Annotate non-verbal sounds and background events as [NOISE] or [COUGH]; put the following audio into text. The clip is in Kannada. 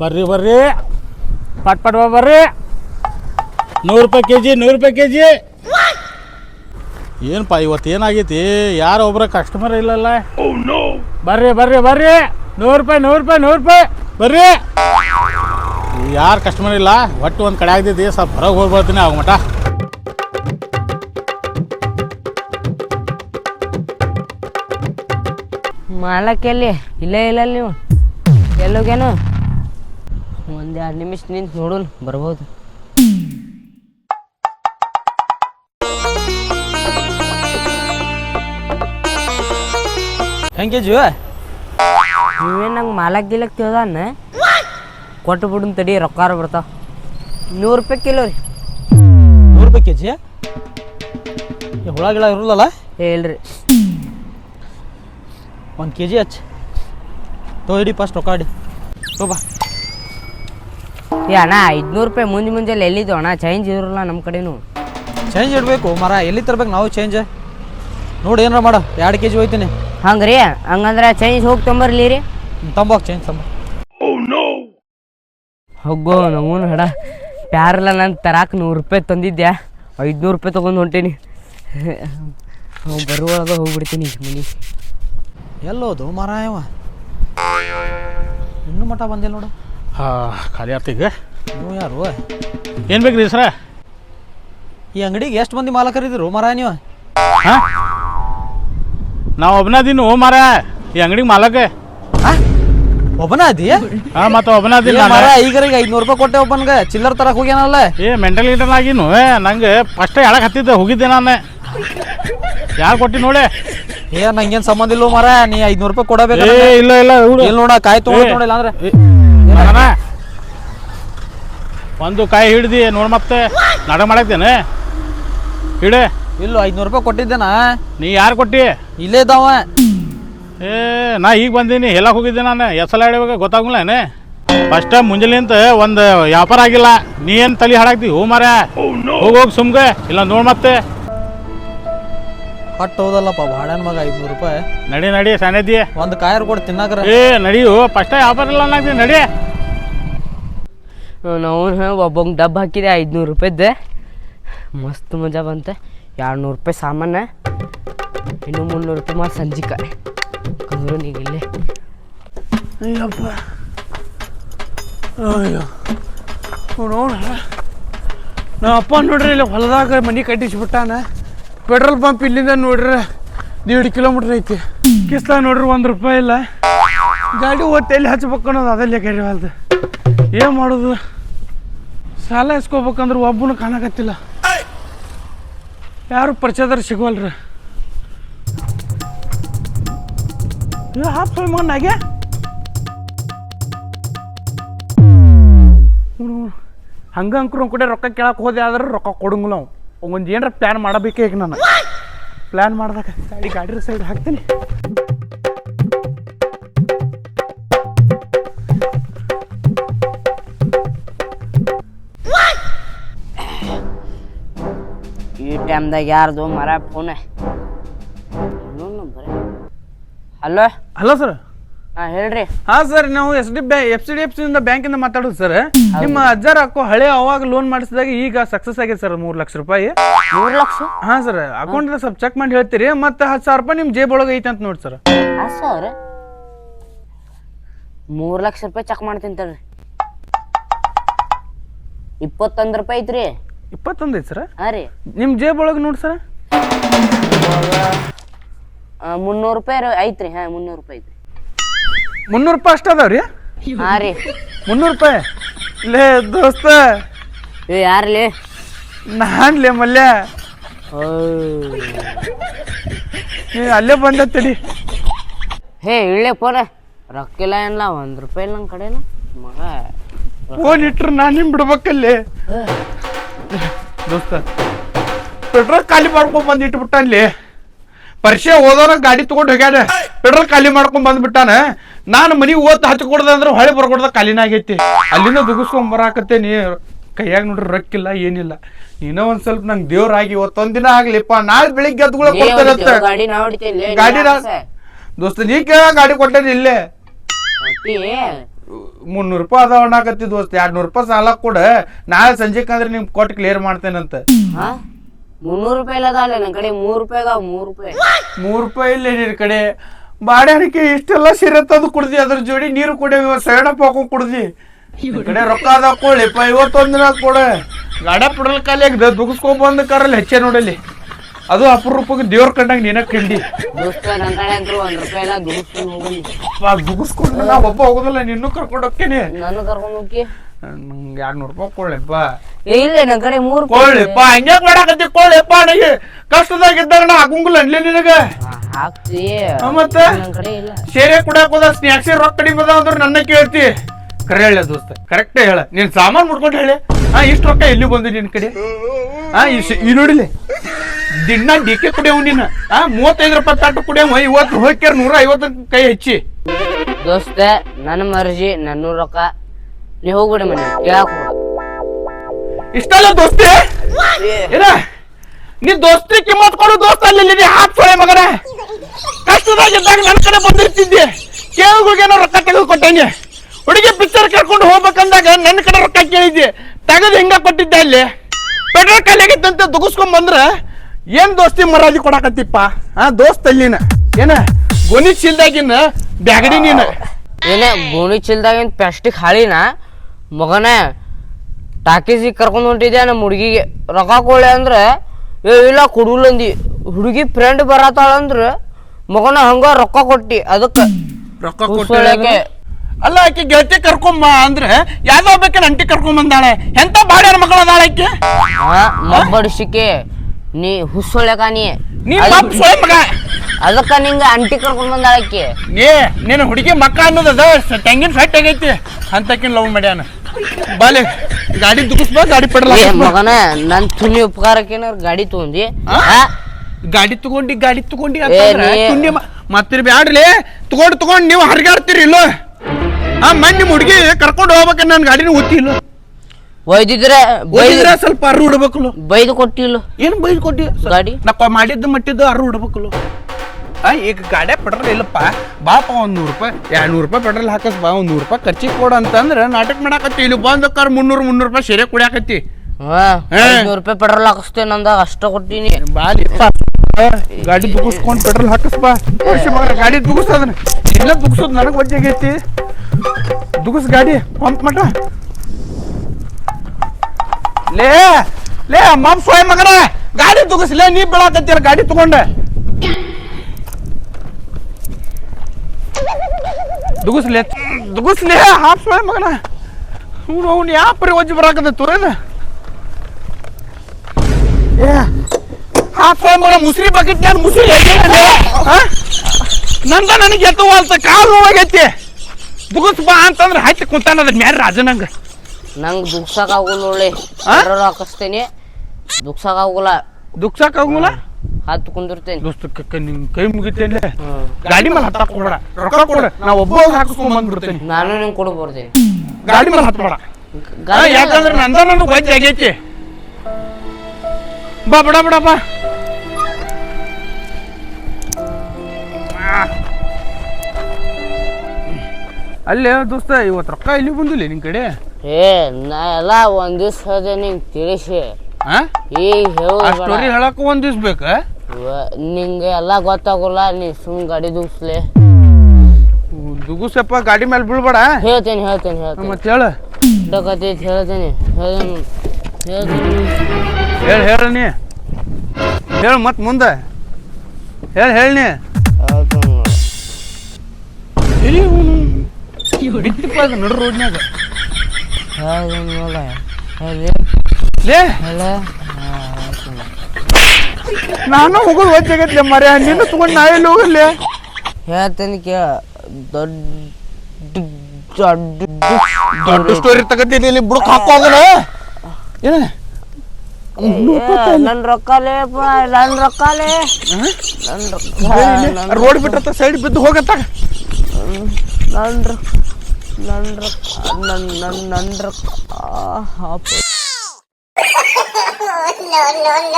ಬರ್ರಿ ಬರ್ರಿ. ಪಟ್ ಪಟ್ ಬರ್ರಿ. ನೂರು ರೂಪಾಯಿ ಕೆ ಜಿ ನೂರು ರೂಪಾಯಿ ಕೆ ಜಿ ಏನಪ್ಪ ಇವತ್ತು ಏನಾಗೈತಿ? ಯಾರು ಒಬ್ರ ಕಸ್ಟಮರ್ ಇಲ್ಲಲ್ಲ? ಬರ್ರಿ ಬರ್ರಿ ಬರ್ರಿ. ನೂರು ರೂಪಾಯಿ ನೂರು ರೂಪಾಯಿ ನೂರು ರೂಪಾಯಿ. ಬರ್ರಿ. ಯಾರು ಕಸ್ಟಮರ್ ಇಲ್ಲ? ಒಟ್ಟು ಒಂದು ಕಡೆ ಆಗ್ತೈತಿ, ಸ್ವಲ್ಪ ಹೊರಗೆ ಹೋಗ್ಬರ್ತೀನಿ ಆಗ ಮಟ ಮಾಲಕ್ ಎಲ್ಲಿ? ಇಲ್ಲೇ ಇಲ್ಲ ನೀವು? ಎಲ್ಲೋಗೇನು? ಎರಡು ನಿಮಿಷ ನಿಂತು ನೋಡೋಣ ಬರ್ಬೋದು. ಹೆಂಗೆ ಜೀವ? ನೀವೇನು ನಂಗೆ ಮಾಲಕ್ ಗಿಲಕ್ ತಿಳ್ದಾನ ಕೊಟ್ಟು ಬಿಡುನ್ ತಡಿ ರೊಕ್ಕ ಬರ್ತಾವ. ನೂರು ರೂಪಾಯಿ ಕಿಲೋ ರೀ. ನೂರು ರೂಪಾಯಿ ಕೆ ಜಿ ಹುಳ ಗಿಳ ಇರಲ್ಲ ಏ ಇಲ್ರಿ. ಒಂದು ಕೆ ಜಿ ಹಚ್ಚ. ತೋ ಹಿಡಿ ಫಸ್ಟ್ ರೊಕ್ಕ ಹಿಡಿ ತೋ ಬಾ. ಏ ಅಣ್ಣ ಐದ್ನೂರು ರೂಪಾಯಿ ಮುಂಜೆ ಮುಂಜಾನೆ ಎಲ್ಲಿದ್ದು ಅಣ್ಣ? ಚೇಂಜ್ ಇರಲ್ಲ ನಮ್ಮ ಕಡೆನೂ. ಚೇಂಜ್ ಇಡಬೇಕು ಮರ ಎಲ್ಲಿ ತರ್ಬೇಕು ನಾವು ಚೇಂಜ್ ನೋಡಿ ಏನಾರ ಮಾಡ ಎರಡು ಕೆ ಜಿ ಹೋಯ್ತೀನಿ. ಹಂಗೆ ರೀ ಹಂಗಂದ್ರೆ ಚೇಂಜ್ ಹೋಗಿ ತೊಂಬರ್ಲಿ ರೀ. ತಂಬಾಕ್ ಚೇಂಜ್ ತಂಬ ಹೋಗೋ ನಮೂನ್ ಹಡ ಪ್ಯಾರಲ್ಲ ನಾನು ತರಾಕ್ ನೂರು ರೂಪಾಯಿ ತಂದಿದ್ದೆ ಐದುನೂರು ರೂಪಾಯಿ ತೊಗೊಂಡು ಹೊಂಟೀನಿ. ಬರುವಾಗ ಹೋಗ್ಬಿಡ್ತೀನಿ ಮನೆ. ಎಲ್ಲೋದು ಮರ ಇವ? ಇನ್ನೂ ಮಠ ಬಂದಿಲ್ಲ ನೋಡು. ಹಾಂ ಖಾಲಿ ಆರ್ತೀಗ ನೀವು ಯಾರು? ಏನು ಬೇಕು ರೀ ಸರ? ಈ ಅಂಗಡಿಗೆ ಎಷ್ಟು ಮಂದಿ ಮಾಲಕರಿದ್ರು ಮರ ನೀವು? ಹಾಂ? ನಾವು ಒಬ್ಬನದೀನು ಓ ಮಾರ ಈ ಅಂಗಡಿಗೆ ಮಾಲಕ. ಒಬ್ಬನ ಅದಿ? ಹಾಂ ಮತ್ತು ಏ ನಾನು. ಮರ ಈಗ ಐದ್ನೂರು ರೂಪಾಯಿ ಕೊಟ್ಟೆ ಒಬ್ಬನ್ಗೆ. ಚಿಲ್ಲರ್ ತರಕ್ ಹೋಗ್ಯಾನಲ್ಲ. ಏ ಮೆಂಟಲ್ ಗಿಂಟಲ್ ಆಗಿನು. ನಂಗೆ ಫಸ್ಟ್ ಹೇಳಕ್ಕೆ ಹತ್ತಿದ್ದೆ? ಹೋಗಿದ್ದೆ ನಾನು. ಯಾರು ಕೊಟ್ಟಿ ನೋಡಿ? ಏ ನಂಗೇನು ಸಂಬಂಧ ಇಲ್ಲ ಮರ ನೀ ಐದ್ನೂರು ರೂಪಾಯಿ ಕೊಡಬೇಕು ಇಲ್ಲ ಇಲ್ಲ ಇಲ್ಲಿ ನೋಡ ಕಾಯ್ತು. ನೋಡಿಲ್ಲ ಅಂದ್ರೆ. ಒಂದು ಕಾಯಿ ಹಿಡ್ದಿ ನೋಡ್ ಮತ್ತೆ. ನಡ ಮಾಡಾಕ್ತೇನೆ. ಹಿಡ. ಇಲ್ಲ ಐದ್ನೂರು ರೂಪಾಯಿ ಕೊಟ್ಟಿದ್ದೇನಾ? ನೀ ಯಾರು ಕೊಟ್ಟಿ? ಇಲ್ಲೇ ಇದ್ದಾವ. ಏ ನಾ ಈಗ ಬಂದೀನಿ ಎಲ್ಲ ಹೋಗಿದ್ದೆ ನಾನು. ಎಸಲ ಹಿಡಿಬೇಕು ಗೊತ್ತಾಗಲ್ಲ ಏನೇ? ಫಸ್ಟ್ ಮುಂಜಾನೆಂತ ಒಂದು ವ್ಯಾಪಾರ ಆಗಿಲ್ಲ. ನೀ ಏನು ತಲೆ ಹಾಡಾಕ್ತಿ ಹೂ ಮಾರ ಹೋಗಿ ಹೋಗಿ ಸುಮ್ಗೆ. ಇಲ್ಲ ನೋಡ್ ಮತ್ತೆ. ಕಟ್ ಹೋದಲ್ಲಪ್ಪ ಭಾಡನ್ ಮಗ ಐದ್ನೂರು ರೂಪಾಯಿ. ನಡಿ ನಡಿ ಸಣ್ಣದಿ ಒಂದು ಕಾಯರ್ ಕೊಡ್ ತಿನ್ನಕ್ರ. ಏ ನಡಿಯು ಫಸ್ಟ್ ವ್ಯಾಪಾರ ಇಲ್ಲ ಅನ್ನಕ್ತಿ ನಡಿ. ನಾವು ಒಬ್ಬಂಗೆ ಡಬ್ಬ ಹಾಕಿದೆ ಐದುನೂರು ರೂಪಾಯಿದ್ದೆ. ಮಸ್ತ್ ಮಜಾ ಬಂತೆ. ಎರಡು ನೂರು ರೂಪಾಯಿ ಸಾಮಾನು ಇನ್ನು ಮುನ್ನೂರು ರೂಪಾಯಿ ಮಾಡಿ ಸಂಜಿಕ ಕಂದ್ರು ನೀವು ಇಲ್ಲಿ. ಅಯ್ಯಪ್ಪ. ಅಯ್ಯೋ. ನೋಡ ನಮ್ಮ ಅಪ್ಪ ನೋಡ್ರಿ ಇಲ್ಲಿ ಹೊಲದಾಗ ಮನೆ ಕಟ್ಟಿಸ್ಬಿಟ್ಟಾನ. ಪೆಟ್ರೋಲ್ ಪಂಪ್ ಇಲ್ಲಿಂದ ನೋಡ್ರಿ ದೇಡ್ ಕಿಲೋಮೀಟ್ರ್ ಐತಿ. ಕಿಸ್ತ ನೋಡ್ರಿ ಒಂದು ರೂಪಾಯಿ ಇಲ್ಲ. ಗಾಡಿ ಓದ್ತ ಎಲ್ಲಿ ಹಚ್ಬೇಕು ಅನ್ನೋದು ಅದಲ್ಲೇ ಕರಿವಲ್ದು ಏನು ಮಾಡೋದು? ಸಾಲ ಇಸ್ಕೋಬೇಕಂದ್ರೆ ಒಬ್ಬನು ಕಾಣಕತ್ತಿಲ್ಲ. ಯಾರು ಪರಿಚಯದಾರ ಸಿಗೋಲ್ರಿ ಹಾಪ್ ಮಗನಾಗೆ ಹಂಗ? ಅಂಕ್ರು ಕೂಡ ರೊಕ್ಕ ಕೇಳಕ್ಕೆ ಹೋದೆ ಆದ್ರೆ ರೊಕ್ಕ ಕೊಡಂಗಿಲ್ಲ ನಾವು ಒಂದು ಏನಾರ ಪ್ಲ್ಯಾನ್ ಮಾಡಬೇಕೇ ಈಗ ನಾನು. ಪ್ಲ್ಯಾನ್ ಮಾಡಿದಾಗ ಗಾಡಿ ಗಾಡಿ ಸೈಡ್ ಹಾಕ್ತೀನಿ. ಈ ಟೈಮ್ದಾಗ ಯಾರ್ದು ಮರ ಫೋನ್ ಹಲೋ ಹಲೋ ಸರ್ ಹಾಂ ಹೇಳ್ರಿ. ಹಾ ಸರ್ ನಾವು S D F C D F ಸಿಯಿಂದ ಬ್ಯಾಂಕಿಂದ ಮಾತಾಡೋದು ಸರ್. ನಿಮ್ಮ ಅಜ್ಜಾರ ಅಕ್ಕ ಹಳೆ ಅವಾಗ ಲೋನ್ ಮಾಡಿಸಿದಾಗ ಈಗ ಸಕ್ಸಸ್ ಆಗಿದೆ ಸರ್ ಮೂರು ಲಕ್ಷ ರೂಪಾಯಿ. ಮೂರು ಲಕ್ಷ? ಹಾ ಸರ್ ಅಕೌಂಟ್ ಸ್ವಲ್ಪ ಚೆಕ್ ಮಾಡಿ ಹೇಳ್ತೀರಿ. ಮತ್ತೆ ಹತ್ತು ಸಾವಿರ ರೂಪಾಯಿ ನಿಮ್ಮ ಜೇಬ್ ಒಳಗೆ ಐತೆ ಅಂತ ನೋಡಿ ಸರ್. ಸರ್. ಮೂರು ಲಕ್ಷ ರೂಪಾಯಿ ಚೆಕ್ ಮಾಡ್ತೀನಿ ತಡ್ರಿ. ಇಪ್ಪತ್ತೊಂದು ರೂಪಾಯಿ ಐತ್ರಿ. ಇಪ್ಪತ್ತೊಂದು ಐತೆ ಸರ್? ಹಾಂ ರೀ. ನಿಮ್ಮ ಜೇಬ್ ಒಳಗೆ ನೋಡಿ ಸರ್. ಮುನ್ನೂರು ರೂಪಾಯಿ ಐತ್ರಿ. ಹಾಂ ಮುನ್ನೂರು ರೂಪಾಯಿ ಐತ್ರಿ. ಮುನ್ನೂರು ರೂಪಾಯಿ ಅಷ್ಟು ಅದಾವ್ರಿ? ಹಾಂ ರೀ. ಮುನ್ನೂರು ರೂಪಾಯಿ? ಲೇ ದೋಸ್ತ. ಏ ಯಾರ್ಲಿ ನಾನ್ಲೇ ಮಲ್ಯ. ನೀ ಅಲ್ಲೇ ಬಂದ ತಡಿ. ಹೇ ಇಳ್ಳೆ ಫೋನ ರೊಕ್ಕಿಲ್ಲ ಏನಿಲ್ಲ ಒಂದು ರೂಪಾಯಿ ಇಲ್ಲ ನನ್ನ ಕಡೆನ. ಮಗ. ಫೋನ್ ಇಟ್ರು ನಾನು ನಿಮ್ ಬಿಡ್ಬೇಕಲ್ಲಿ. ದೋಸ್ತ ಪೆಟ್ರೋಲ್ ಖಾಲಿ ಮಾಡ್ಕೊಂಡ್ ಬಂದ್ ಇಟ್ಬಿಟ್ಟಾನ್ಲಿ. ಪರಿಚಯ ಓದೋನ ಗಾಡಿ ತಗೊಂಡು ಹೋಗ್ಯಾನ. ಪೆಟ್ರೋಲ್ ಖಾಲಿ ಮಾಡ್ಕೊಂಡ್ ಬಂದ್ಬಿಟ್ಟಾನ. ನಾನು ಮನಿ ಓದ್ ಹಚ್ಕೊಡ್ದ ಅಂದ್ರೆ ಹೊಳೆ ಬರ್ಕೊಡ್ದ ಖಾಲಿನ ಆಗೈತಿ. ಅಲ್ಲಿಂದ ದುಗಿಸ್ಕೊಂಡ್ ಬರಾಕತ್ತೇನಿ ಕೈಯಾಗ ನೋಡ್ರಿ ರೊಕ್ಕಿಲ್ಲ ಏನಿಲ್ಲ. ನೀನೋ ಒಂದ್ ಸ್ವಲ್ಪ ನಂಗೆ ದೇವ್ರಾಗಿ ಇವತ್ತೊಂದಿನ ದಿನ ಆಗ್ಲಿಪ್ಪ. ನಾಳೆ ಬೆಳಿಗ್ಗೆ ಎದ್ದುಗಳ ಏ ಕೊಡ್ತಾರಂತ ಹೊಡಿತೀಯೋ ಗಾಡಿ ದೋಸ್ತ ನೀ ಕೇಳ ಗಾಡಿ ಕೊಟ್ಟೇನಿ ಇಲ್ಲೇ. ಮುನ್ನೂರು ರೂಪಾಯಿ ಅದಾವ ಅಣ್ಣಾಕತ್ತಿ ದೋಸ್ತ. ಎರಡ್ ನೂರು ರೂಪಾಯಿ ಸಾಲ ಕೊಡ. ನಾಳೆ ಸಂಜೆಕ್ ಅಂದ್ರೆ ನಿಮ್ ಕೊಟ್ಟು ಕ್ಲಿಯರ್ ಮಾಡ್ತೇನಂತ. ಹಾ? ಮುನ್ನೂರು ರೂಪಾಯಿ ಇಲ್ಲ ಅಲ್ಲ ನನ್ನ ಕಡೆ ಮೂರು ರೂಪಾಯಿ ಅದಾವ ಮೂರು ರೂಪಾಯಿ. ಮೂರು ರೂಪಾಯಿ ಇಲ್ಲ ನಿನ್ನ ಕಡೆ. ಬಾಡಿಗೆ ಇಷ್ಟೆಲ್ಲ ಸೀರೆ ತಂದು ಕುಡ್ದಿ ಅದ್ರ ಜೋಡಿ ನೀರು ಕುಡಿಯ ಸೈಡಪ್ ಹಾಕೊಂಡ್ ಕುಡ್ದಿ? ನಿನ್ ಕಡೆ ರೊಕ್ಕ ಅದಾವ ಕೊಳ್ಳಿಪ್ಪ ಇವತ್ತೊಂದ್ ದಿನ ಕೊಡ. ಗಾಡ ಪುಡಲ್ ಕಾಲಿಯಾಗ ದುಗಿಸ್ಕೊಂಡ್ ಬಂದ ಕಾರಲ್ಲಿ ಹೆಚ್ಚೆ ನೋಡಲಿ ಅದು ಅಪರೂಪಕ್ಕೆ ದೇವ್ರ ಕಂಡಂಗ ನೀನ ಕಂಡಿ. ದೋಸ್ತ ನನ್ನ ಕಡೆ ಅಂತೂ ಒಂದ್ ರೂಪಾಯಿ ಇಲ್ಲ ದುಡಿಸ್ಕೊಂಡು ಹೋಗಿ ದುಗಿಸ್ಕೊಂಡು ನಾ ಒಬ್ಬ ಹೋಗುದಿಲ್ಲ ನಿನ್ನೂ ಕರ್ಕೊಂಡು ಹೋಗ್ತೇನೆ. ನಾನು ಕರ್ಕೊಂಡು ಹೋಗಿ. ನಂಗೆ ಎರಡು ನೂರು ರೂಪಾಯಿ ಕೊಡ್ಲಿಪ್ಪ ಇಲ್ಲ ನನ್ ಕಡೆ ಮೂರು ಕೊಳ್ಳಿಪ್ಪ ಹಂಗೆ ಮಾಡಕತ್ತಿ ಕೊಳ್ಳಿಪ್ಪ ನನಗೆ ಕಷ್ಟದಾಗ ಇದ್ದಾಗ ನಾ ಹಾಕಂಗಿಲ್ಲ ಅನ್ಲೇ ನಿನಗೆ. ಹಾಕ್ತಿ. ಹಾ, ಮತ್ತೆ? ಕಡೆ ಇಲ್ಲ. ಸೇರೆ ಕುಡಿಯಕ್ ಹೋದ ಸ್ನ್ಯಾಕ್ಸ್ ರೊಕ್ಕ ಕಡಿಮೆ ಅದ ಅಂದ್ರೆ ನನ್ನ ಕೇಳ್ತಿ. ಕರೆ ಹೇಳ ದೋಸ್ತ ಕರೆಕ್ಟ್ ಹೇಳ. ನೀನ್ ಸಾಮಾನ್ ಮುಡ್ಕೊಂಡು ಹೇಳಿ. ಆ ಇಷ್ಟು ರೊಕ್ಕ ಎಲ್ಲಿ ಬಂದು ನಿನ್ ಕಡೆ? ಆ ಇಶ್- ಈ ನೋಡಿಲಿ ದಿನ ಡಿಕೆ ಕುಡಿಯವ್ ನೀನ್. ಹಾ ಮೂವತ್ತೈದು ರೂಪಾಯಿ ತಾಟು ಕುಡಿಯವ ಇವತ್ತು ಹೋಗ್ಯಾರ ನೂರ ಐವತ್ತು ಕೈ ಹೆಚ್ಚಿ. ದೋಸ್ತ ನನ್ನ ಮರ್ಜಿ ನನ್ನ ರೊಕ್ಕ. ನೀ ಹೋಗ್ಬಿಡಿ ಮನೆ ಹೋಗ. ಇಷ್ಟಲ್ಲ ದೋಸ್ತಿ? ಏನ? ನೀ ದೋಸ್ತಿ ಕಿಮ್ಮತ್ ಕೊಡು ದೋಸ್ತ ಅಲ್ಲಿ ಹಾಕ್ ಸೊಳೆ ಮಗನ. ಕಷ್ಟದಾಗಿದ್ದಾಗ ನನ್ನ ಕಡೆ ಬಂದಿರ್ತಿದ್ದೆ. ಕೇಳುಗಳಿಗೇನೋ ರೊಕ್ಕ ತೆಗೆದು ಕೊಟ್ಟಂಗೆ ಹುಡುಗಿ ಪಿಕ್ಚರ್ ಕರ್ಕೊಂಡು ಹೋಗ್ಬೇಕಂದಾಗ ನನ್ನ ಕಡೆ ರೊಕ್ಕ ಕೇಳಿದ್ದೆ. ತೆಗೆದು ಹಿಂಗ ಕೊಟ್ಟಿದ್ದೆ ಅಲ್ಲಿ? ಪೆಟ್ರೋಲ್ ಖಾಲಿ ಆಗೈತಂತ ದುಗಿಸ್ಕೊಂಡ್ ಬಂದ್ರ ಏನ್ ದೋಸ್ತಿ ಮರಾಜಿ ಕೊಡಾಕತ್ತಿಪ್ಪ? ಆ ದೋಸ್ತ ಅಲ್ಲಿನ ಏನ? ಗೊನಿ ಚೀಲ್ದಾಗಿನ ಬ್ಯಾಗಡಿ ನೀನು. ಏನ ಗೋಣಿ ಚೀಲ್ದಾಗಿನ ಪ್ಲಾಸ್ಟಿಕ್ ಹಾಳಿನ? ಮಗನ ಟಾಕೀಸಿಗೆ ಕರ್ಕೊಂಡು ಹೊಂಟಿದ್ದೆ ನಮ್ಮ ಹುಡುಗಿಗೆ? ರೊಕ್ಕ ಕೊಳೆ ಅಂದ್ರೆ ಏ ಇಲ್ಲ ಕೊಡುಲಂದಿ ಹುಡುಗಿ ಫ್ರೆಂಡ್ ಬರತ್ತಾಳಂದ್ರೆ ಮಗನ ಹಂಗ ರೊಕ್ಕ ಕೊಟ್ಟಿ ಅದಕ್ಕೆ ರೊಕ್ಕ ಕೊಟ್ಟೆ ಅಲ್ಲ ಆಕೆ ಗೆಳತಿ ಕರ್ಕೊಂಬ ಅಂದ್ರೆ ಯಾವ್ದೋ ಬೇಕೇನ ಅಂಟಿ ಕರ್ಕೊಂಡ್ ಬಂದಾಳೆ? ಎಂತ ಬಾಡ ಮಗಳ ಅದಾಳ ಆಕೆ? ಮಬ್ಬಡಿಸಿಕೆ ನೀ ಹುಸ್ಸೊಳ್ಯಾಕ ನೀ. ನೀ ಮಗ. ಅದಕ್ಕ ನಿಂಗ ಅಂಟಿ ಕರ್ಕೊಂಡ್ ಬಂದಾಳಕ್ಕೆ ನೀ ನಿನ್ನ ಹುಡುಗಿ ಮಕ್ಕ ಅನ್ನೋದದ ತೆಂಗಿನ ಫೆಟ್ ಆಗೈತಿ. ಅಂತಕಿನ ಲವ್ ಮಾಡ್ಯಾನ. ಬಾಲೆ ಗಾಡಿ ದುಗಿಸ್ಬಾ ಗಾಡಿ ಪಡಲ ಏ ಮಗನ ನನ್ ತುನಿ ಉಪಕಾರಕ್ಕೇನಾರ ಗಾಡಿ ತಗೊಂಡಿ? ಆ? ಗಾಡಿ ತಗೊಂಡಿ ಗಾಡಿ ತಗೊಂಡಿ ಏ, ನೀ- ತುನ್ನಿ ಮ- ಮತ್ತಿರ್ ಬ್ಯಾಡ್ಲಿ ತಗೊಂಡ್ ತಗೊಂಡ್ ನೀವು ಹರಿಗಾಡ್ತೀರಿ ಇಲ್ಲೋ. ಆ ಮನ್ ನಿಮ್ ಹುಡುಗಿ ಕರ್ಕೊಂಡು ಹೋಗ್ಬೇಕ ನನ್ನ ಗಾಡಿನ ಓದ್ತಿಲ್ಲ ಒಯ್ದಿದ್ರೆ ಒಯ್ದಿದ್ರೆ ಬೈದ್ ಸ್ವಲ್ಪ ಅರ್ರು ಇಡ್ಬೇಕಲ್ಲ ಬೈದು ಕೊಟ್ಟಿಲ್ಲ. ಏನ್ ಬೈದ್ ಕೊಟ್ಟಿ? ಗಾಡಿ? ನಾ ಕೊ- ಮಾಡಿದ್ದು ಮಟ್ಟಿದ್ದು ಅರ್ರು ಇಡ್ಬೇಕಲ್ಲ ಆ ಈಗ ಗಾಡ್ಯಾಗ ಪೆಟ್ರೋಲ್ ಇಲ್ಲಪ್ಪ. ಬಾಪ ಒಂದು ನೂರು ರೂಪಾಯಿ ಎರಡ್ ನೂರು ರೂಪಾಯಿ ಪೆಟ್ರೋಲ್ ಹಾಕಸ್ ಬಾ ಒಂದ್ ನೂರು ರೂಪಾಯಿ ಖರ್ಚಿಗೆ ಕೊಡು ಅಂತಂದ್ರೆ ನಾಟಕ ಮಾಡಾಕತ್ತಿ. ಇಲ್ಲಿ ಬಂದ ಕಾರ್ ಮುನ್ನೂರು ಮುನ್ನೂರು ರೂಪಾಯಿ ಸೇರೆ ಕುಡಿಯಾಕತ್ತಿ. ನೂರು. ರೂಪಾಯಿ ಪೆಟ್ರೋಲ್ ಹಾಕಿಸ್ತೇನೆ ನಂದಾಗ ಅಷ್ಟ ಕೊಟ್ಟಿನಿ. ಬಾಲಿ ಗಾಡಿ ದುಗಿಸ್ಕೊಂಡ್ ಪೆಟ್ರೋಲ್ ಹಾಕಸ್ ಬಾ. ವರ್ಷ ಮಗ ಗಾಡಿ ದುಗಿಸ್ತದನ ಇಲ್ಲ ದುಗಿಸೋದು ನನಗೆ ವಜ್ಜಾಗೈತಿ ದುಗ್ಗುಸ್ ಗಾಡಿ ಪಂಪ್ ಮಟ ಲೇ ಲೇ ಮಾಮ್ ಸೋಯ್ ಮಗನ. ಗಾಡಿ ದುಗಿಸ್ಲೇ ನೀ ಬೆಳಕತ್ತೀರ ಗಾಡಿ ತಗೊಂಡೆ. ದುಗಿಸ್ಲೇ ದುಗುಸ್ಲೆ ಹಾಪ್ ಸೋಯ್ ಮಗನ. ಅವ್ನು ಅವ್ನು ಯಾಪ್ರಿ ಒಜ್ಜಿ ಬರಾಕದ ತುರದ? ತುರೇನ ಏ ಹಾಫ್ ಮಗ ಮುಸ್ರಿ ಬಕೆಟ್ ನಾನು ಮುಸ್ರಿ ನಂದ ನನಗೆ ಎತ್ತುವ ಅಂತ ಕಾಲು ಹೋಗೈತಿ ದುಗುಸ್ ಬಾ ಅಂತಂದ್ರೆ ಹಚ್ಚಿ ಕುಂತಾನ ಅದ್ರ ಮ್ಯಾರ ರಾಜನಂಗ. ನಂಗೆ ದುಗ್ಸಕ್ ಆಗುಲ್ಲ ಒಳ್ಳೆ? ಪೆಟ್ರೋಲ್ ಹಾಕಿಸ್ತೇನೆ. ದುಗ್ಸಕ್ ಆಗುಲ್ಲ. ದುಗ್ಸಕ್ ಆಗುಲ್ಲ? ಹತ್ತು ಕುಂದಿರ್ತೇನೆ ದೋಸ್ತ ಕಕ್ಕ ನಿನ್ ಕೈ ಮುಗಿತೇನೆ. ಗಾಡಿ ಮೇಲೆ ಹತ್ತಾಕ ಕೊಡ ರೊಕ್ಕ ಕೊಡ. ನಾ ಒಬ್ಬ ಹಾಕಿಸ್ಕೊಂಡ್ ಬಂದ್ಬಿಡ್ತೇನೆ. ನಾನು ನಿಂಗೆ ಕೊಡು ಬರ್ತೇನೆ. ಗಾಡಿ ಮೇಲೆ ಹತ್ಬೇಡ. ಯಾಕಂದ್ರೆ ನಂದ ನನಗೆ ವಜ್ಜ ಆಗೈತಿ ಬಾ ಬಿಡ ಬಿಡ ಬಾ. ಅಲ್ಲೇ ದೋಸ್ತ ಇವತ್ತು ರೊಕ್ಕ ಇಲ್ಲಿ ಬಂದಿಲ್ಲ ನಿನ್ ಕಡೆ? ಏ ನಾ ಎಲ್ಲ ಒಂದ್ ದಿವ್ಸ ಹೋದೆ ನಿಂಗೆ ತಿಳಿಸಿ. ಆ ಈ ಸ್ಟೋರಿ ಹೇಳಕ್ ಒಂದ್ ದಿವ್ಸ ಬೇಕ? ನಿಂಗೆ ಎಲ್ಲ ಗೊತ್ತಾಗೋಲ್ಲ ನೀ ಸುಮ್ ಗಾಡಿ ದುಗ್ಸ್ಲೆ. ದುಗುಸಪ್ಪ ಗಾಡಿ ಮೇಲೆ ಬೀಳ್ಬೇಡ. ಹೇಳ್ತೇನೆ ಹೇಳ್ತೇನೆ ಹೇಳ್ತೇನೆ. ಮತ್ತೆ ಹೇಳು. ಡಕತಿ ಹೇಳ್ತೇನೆ ಹೇಳ್ತೇನೆ ಹೇಳ್ತೇನೆ. ಹೇಳು ಹೇಳು ನೀ. ಹೇಳು ಮತ್ತೆ ಮುಂದೆ. ಹೇಳು ಹೇಳ ನೀ? ಬಿತ್ತಿಪ್ಪ ಅದು ನಡು ರೋಡ್ನ್ಯಾಗ ಹೇಳ್ತೇನೆ ನೋಡ ಹೇಳಿ ಹೇಳ. ನಾನು ಹೋಗೋದು ವಜ್ಜಾಗೈತ್ಲೆ ಮರೆ ನಿನ್ನ ತಗೊಂಡು ನಾ ಎಲ್ಲಿ ಹೋಗಲ್ಲಿ? ಹೇಳ್ತೇನೆ ಕೇಳ ದೊಡ್ಡ ದೊಡ್ಡ ದೊಡ್ಡ ಸ್ಟೋರಿ ತಗತಿದ್ದೆ ಇಲ್ಲಿ ಬುಡಕ್ ಹಾಕೋದನ ಏನ? ನನ್ ರೊಕ್ಕಲೇ ನನ್ ರೊಕ್ಕಲೇ ನನ್ ರೊಕ್ಕ ರೋಡ್ ಬಿಟ್ಟ ಸೈಡ್ ಬಿದ್ದು ಹೋಗತ್ತ? ನನ್ ರೊಕ್ಕ ನನ್ ರೊಕ್ಕ ನನ್ ನನ್ ನನ್ ರೊಕ್ಕ ಹಾಪ. [LAUGHS]